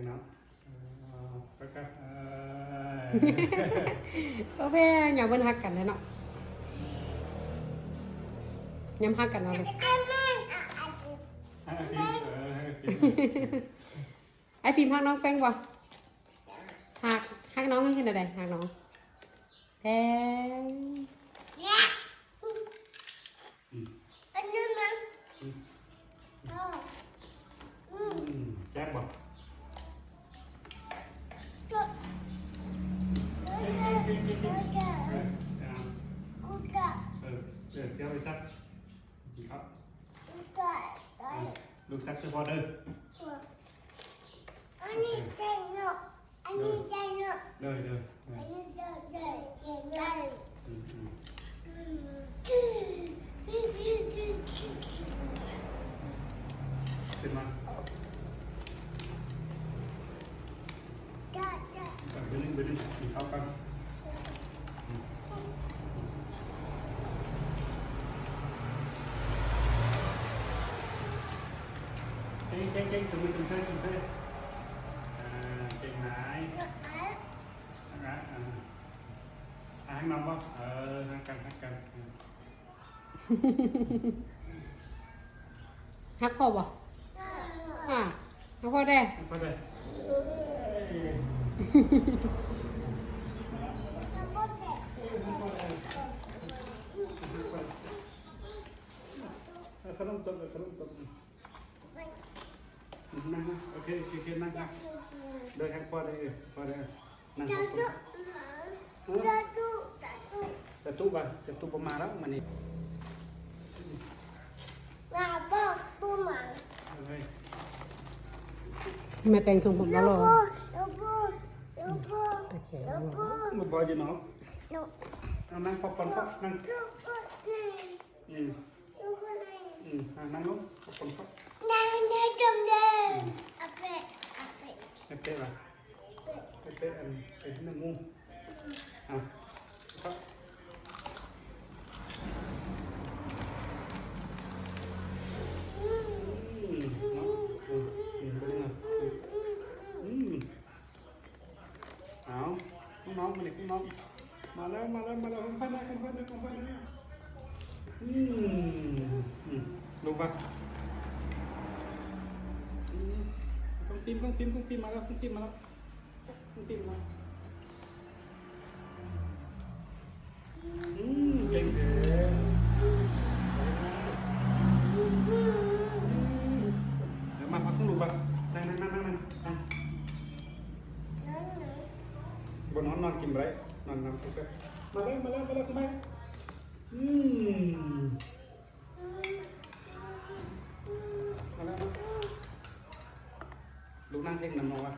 งน้ำโอเคอย่าเบิ่นฮักกันเลยเนาะยำฮักกันเอาเลยให้อาทิตย์เออให้อาทิตย์ไอ้ฟิล์มฮักน้องแป้งบ่ฮักฮักน้องให้เห็นอะไรฮักน้องแพง กินกินกินกินเออเอาเออเดี๋ยวเสียไปซักกินครับลูกซั เก่งเก่งเก่งถึงมือถึงเท้ถึงเท้อ่าเก่งไหนนะอ่าอ่าให้น้องว่าเออฮักกันฮักกันฮักพอบ่อะฮักพอได้ฮักไปเลยขนมตบขนมตบ นั่งนะโอเคโอเคโอเคนั่งนะเดินทางพอได้พอได้นั่งจ้าตจุจ้าจุจ้าจุจะตู้บ้าจะตู้ประมาณแล้วมันนี่ลาบ้าปูหมังเฮ้ยแม่แปลงทรงผมแล้วลูรอปูลูปูลูปูโอเคลูปูมาบอยอยู่เนาะลูเอานั่งพอปอนก็นั่งลูปูนี่อืมลูปูนี่อืมนั่งลงพอปอนก็ นายนายจำได้อาเปะอา เปะเป๊ะๆละเป๊ะอันเป็นที่หนึ่งมุมเอาครับอืมเนาะอืมอืมไปเลยนะอืมเอาน้องๆมาเลยน้องมาแล้วมาแล้วมาแล้วค่อยๆนะค่อยๆนะค่อยๆนะอืมอืมลงปะอืม ต้องตีมต้องตีมต้องตีมมาแล้วต้องตีมมาแล้วต้องตีมมาแล้วอืมเก่งเด้อเดี๋ยวมาพักต้องดูปะนั่งนั่งนั่งนั่งนั่งนั่งนั่นหนบนนอนนอนกินไปเลยนอนนอนโอเคมาแล้วมาแล้วมาแล้วทำไมอืมมาแล้วมาลูก นั่งเพ่งมันมองว่า